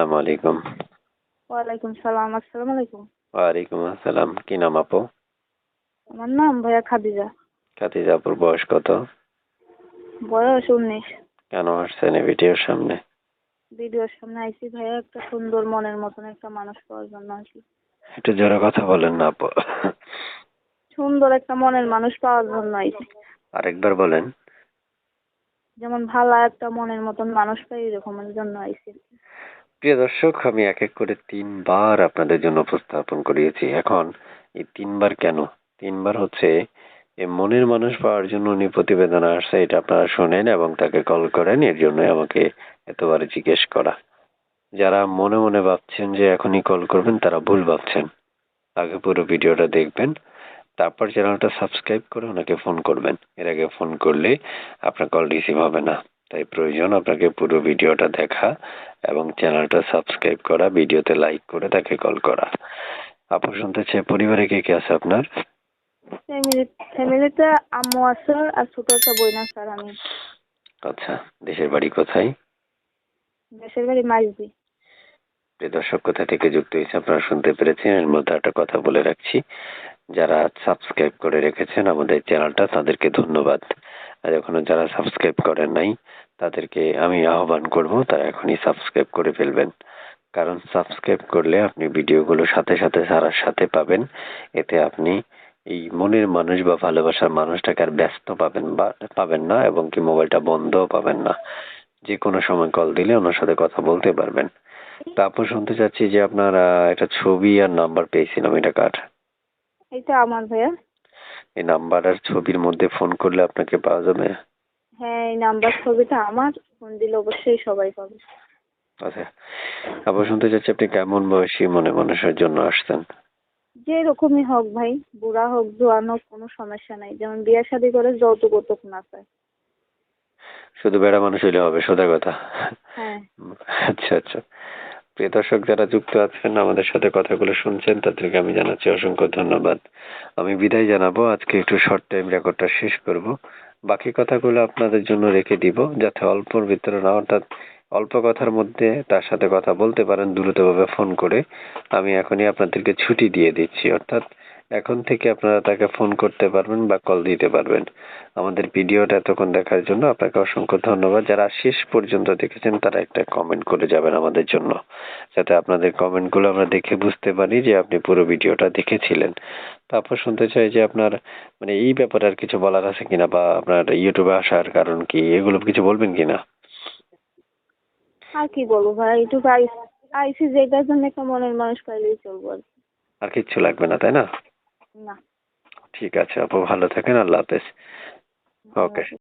আসসালামু আলাইকুম ওয়ালাইকুম সালাম আসসালামু আলাইকুম ওয়ালাইকুম আসসালাম কি নাম আপু আমার নাম ভাইয়া খাদিজা। খাদিজা আপুর বয়স কত? বয়স উনিশ। কেন আসছেন এই ভিডিওর সামনে? ভিডিওর সামনে ভাইয়া একটা সুন্দর মনের মতন একটা মানুষ পাওয়ার জন্য আইসি একটু জোরে কথা বলেন না আপু। সুন্দর একটা মনের মানুষ পাওয়ার জন্য আইসি আরেকবার বলেন। যেমন ভালো একটা মনের মতন মানুষ পাই এরকমের জন্য আইসি প্রিয় দর্শক, আমি এক এক করে তিনবার আপনাদের জন্য উপস্থাপন করিয়েছি। এখন এই তিনবার কেন? তিনবার হচ্ছে এই মনের মানুষ পাওয়ার জন্য উনি প্রতিবেদন আসছে, এটা আপনারা শোনেন এবং তাকে কল করেন, এর জন্য আমাকে এতবার জিজ্ঞেস করা। যারা মনে মনে ভাবছেন যে এখনই কল করবেন, তারা ভুল ভাবছেন। আগে পুরো ভিডিওটা দেখবেন, তারপর চ্যানেলটা সাবস্ক্রাইব করে ওনাকে ফোন করবেন। এর আগে ফোন করলে আপনার কল রিসিভ হবে না। তাই প্রয়োজন আপনাকে পুরো ভিডিওটা দেখা এবং চ্যানেলটা সাবস্ক্রাইব করা ভিডিওতে লাইক করে তাকে কল করা। আপু শুনতে চাই পরিবারে কে কে আছে আপনার? ফ্যামিলিতে আম্মু আছে আর ছোট একটা বইন আছে আর আমি। আচ্ছা দেশের বাড়ি কোথায়? দেশের বাড়ি মাইজদি। প্রিয় দর্শক কোথা থেকে যুক্ত হয়েছে আপনারা শুনতে পেরেছেন এর মধ্যে একটা কথা বলে রাখছি। যারা সাবস্ক্রাইব করে রেখেছেন আমাদের চ্যানেলটা তাদেরকে ধন্যবাদ। আর এখনও যারা সাবস্ক্রাইব করেন নাই তাদেরকে আমি আহ্বান করব তারা এখনই সাবস্ক্রাইব করে ফেলবেন। কারণ সাবস্ক্রাইব করলে আপনি ভিডিওগুলো সাথে সাথে সারার সাথে পাবেন। এতে আপনি এই মনের মানুষ বা ভালোবাসার মানুষটাকে আর ব্যস্ত পাবেন বা পাবেন না এবং কি মোবাইলটা বন্ধও পাবেন না। যে কোনো সময় কল দিলে ওনার সাথে কথা বলতে পারবেন। তারপর শুনতে চাচ্ছি যে আপনার একটা ছবি আর নাম্বার পেয়েছিলাম এটা কার? এটা আমার ভাইয়া। এই নাম্বার আর ছবির মধ্যে ফোন করলে আপনাকে পাওয়া যাবে? হ্যাঁ এই নাম্বার ছবিটা আমার ফোন দিলে অবশ্যই সবাই পাবে। আচ্ছা আবার শুনতে চাচ্ছি আপনি কেমন বয়সী মনে মানুষের জন্য আসছেন? যে রকমই হোক ভাই বুড়া হোক জোয়ান হোক কোনো সমস্যা নাই। যেমন বিয়ে শাদি করে যৌতুক কৌতুক না চায় শুধু বেড়া মানুষ হইলে হবে সোজা কথা। হ্যাঁ। আচ্ছা আচ্ছা। প্রিয় দর্শক যারা যুক্ত আছেন আমাদের সাথে কথাগুলো শুনছেন তাদেরকে আমি জানাচ্ছি অসংখ্য ধন্যবাদ। আমি বিদায় জানাব। আজকে একটু শর্ট টাইম রেকর্ডটা শেষ করব। বাকি কথাগুলো আপনাদের জন্য রেখে দিব, যাতে অল্পর ভিতরে না, অর্থাৎ অল্প কথার মধ্যে তার সাথে কথা বলতে পারেন, দ্রুতভাবে ফোন করে। আমি এখনই আপনাদেরকে ছুটি দিয়ে দিচ্ছি, অর্থাৎ এখন থেকে আপনারা তাকে ফোন করতে পারবেন বা কল দিতে পারবেন। আমাদের ভিডিওটা এতক্ষণ দেখার জন্য আপনাকে অসংখ্য ধন্যবাদ। যারা শেষ পর্যন্ত দেখেছেন তারা একটা কমেন্ট করে যাবেন আমাদের জন্য যাতে আপনাদের কমেন্টগুলো আমরা দেখে বুঝতে পারি যে আপনি পুরো ভিডিওটা দেখেছিলেন। তারপর শুনতে চাই যে আপনার মানে এই ব্যাপারে আর কিছু বলার আছে কিনা বা আপনার ইউটিউবে আসার কারণ কি? এগুলো কিছু বলবেন কিনা? আর কি বলব ভাই? একটু আইসি যেটার জন্য একটা মনের মানুষ পাইলেই চলবো আর কি। আর কিচ্ছু লাগবে না তাই না? ঠিক আছে আপু ভালো থাকেন আল্লাহ হাফেজ। ওকে